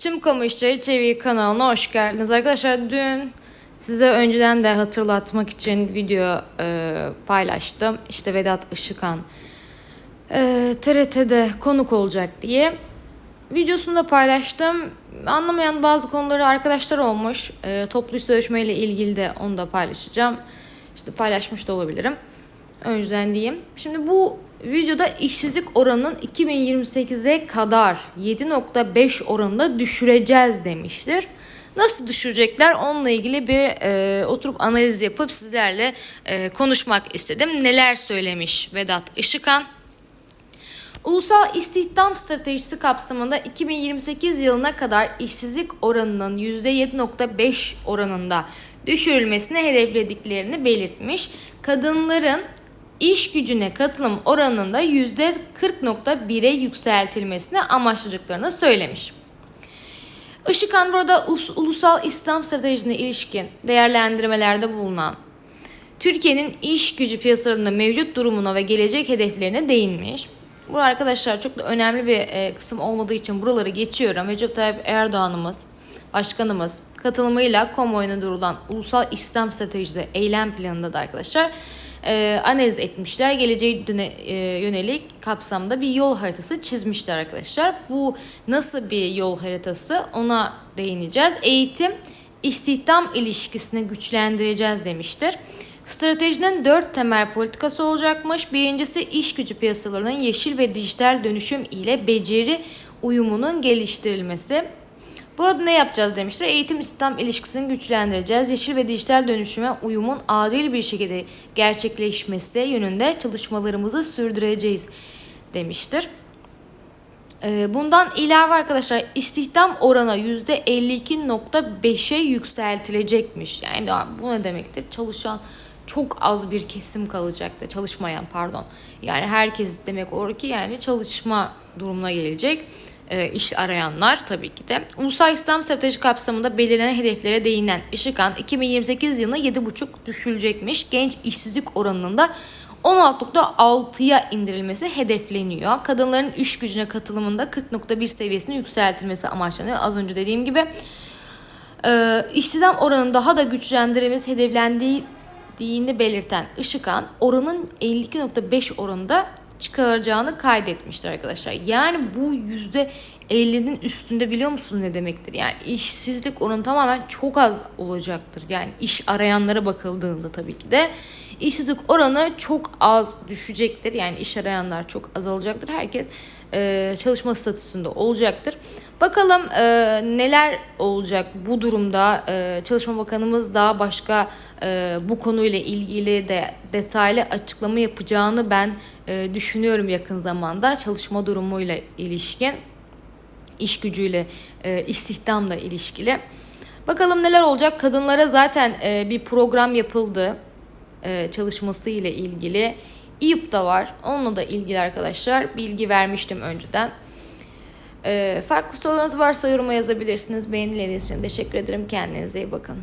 Tüm Kamu İşleri TV kanalına hoş geldiniz. Arkadaşlar dün size önceden de hatırlatmak için video e, paylaştım. İşte Vedat Işıkhan e, TRT'de konuk olacak diye. Videosunu da paylaştım. Anlamayan bazı konuları arkadaşlar olmuş. E, toplu sözleşme ile ilgili de onu da paylaşacağım. İşte paylaşmış da olabilirim. Önceden diyeyim. Şimdi bu videoda işsizlik oranının 2028'e kadar 7.5 oranında düşüreceğiz demiştir. Nasıl düşürecekler onunla ilgili bir e, oturup analiz yapıp sizlerle e, konuşmak istedim. Neler söylemiş Vedat Işıkhan? Ulusal İstihdam Stratejisi kapsamında 2028 yılına kadar işsizlik oranının %7.5 oranında düşürülmesini hedeflediklerini belirtmiş. Kadınların iş gücüne katılım oranında %40.1'e yükseltilmesini amaçladıklarını söylemiş. Işıkhan burada us- Ulusal İslam Stratejisi'ne ilişkin değerlendirmelerde bulunan Türkiye'nin iş gücü piyasalarında mevcut durumuna ve gelecek hedeflerine değinmiş. Bu arkadaşlar çok da önemli bir e, kısım olmadığı için buraları geçiyorum. Recep Tayyip Erdoğan'ımız, başkanımız katılımıyla kamuoyuna durulan Ulusal İslam Stratejisi eylem planında da arkadaşlar e, analiz etmişler. Geleceğe döne- e, yönelik kapsamda bir yol haritası çizmişler arkadaşlar. Bu nasıl bir yol haritası ona değineceğiz. Eğitim, istihdam ilişkisini güçlendireceğiz demiştir. Stratejinin dört temel politikası olacakmış. Birincisi iş gücü piyasalarının yeşil ve dijital dönüşüm ile beceri uyumunun geliştirilmesi. Burada ne yapacağız demişler. Eğitim İslam ilişkisini güçlendireceğiz. Yeşil ve dijital dönüşüme uyumun adil bir şekilde gerçekleşmesi yönünde çalışmalarımızı sürdüreceğiz demiştir. Ee, Bundan ilave arkadaşlar istihdam oranı %52.5'e yükseltilecekmiş. Yani bu ne demektir? Çalışan çok az bir kesim kalacaktı. Çalışmayan pardon. Yani herkes demek olur ki yani çalışma durumuna gelecek. Ee, iş arayanlar tabii ki de. Ulusal İslam Strateji kapsamında belirlenen hedeflere değinen Işıkhan 2028 yılında 7,5 düşülecekmiş. Genç işsizlik oranının da 16.6'ya indirilmesi hedefleniyor. Kadınların iş gücüne katılımında 40.1 seviyesine yükseltilmesi amaçlanıyor. Az önce dediğim gibi e, istihdam oranının daha da güçlendirilmesi hedeflendiğini belirten Işıkhan oranın 52.5 oranında çıkaracağını kaydetmiştir arkadaşlar. Yani bu %50'nin üstünde biliyor musunuz ne demektir? Yani işsizlik oranı tamamen çok az olacaktır. Yani iş arayanlara bakıldığında tabii ki de işsizlik oranı çok az düşecektir. Yani iş arayanlar çok azalacaktır. Herkes e, çalışma statüsünde olacaktır. Bakalım e, neler olacak bu durumda. E, Çalışma Bakanımız daha başka e, bu konuyla ilgili de detaylı açıklama yapacağını ben e, düşünüyorum yakın zamanda. Çalışma durumuyla ilişkin, iş gücüyle, e, istihdamla ilişkili. Bakalım neler olacak. Kadınlara zaten e, bir program yapıldı e, çalışması ile ilgili. İYİP da var. Onunla da ilgili arkadaşlar bilgi vermiştim önceden. E, farklı sorularınız varsa yoruma yazabilirsiniz. Beğenileriniz için teşekkür ederim. Kendinize iyi bakın.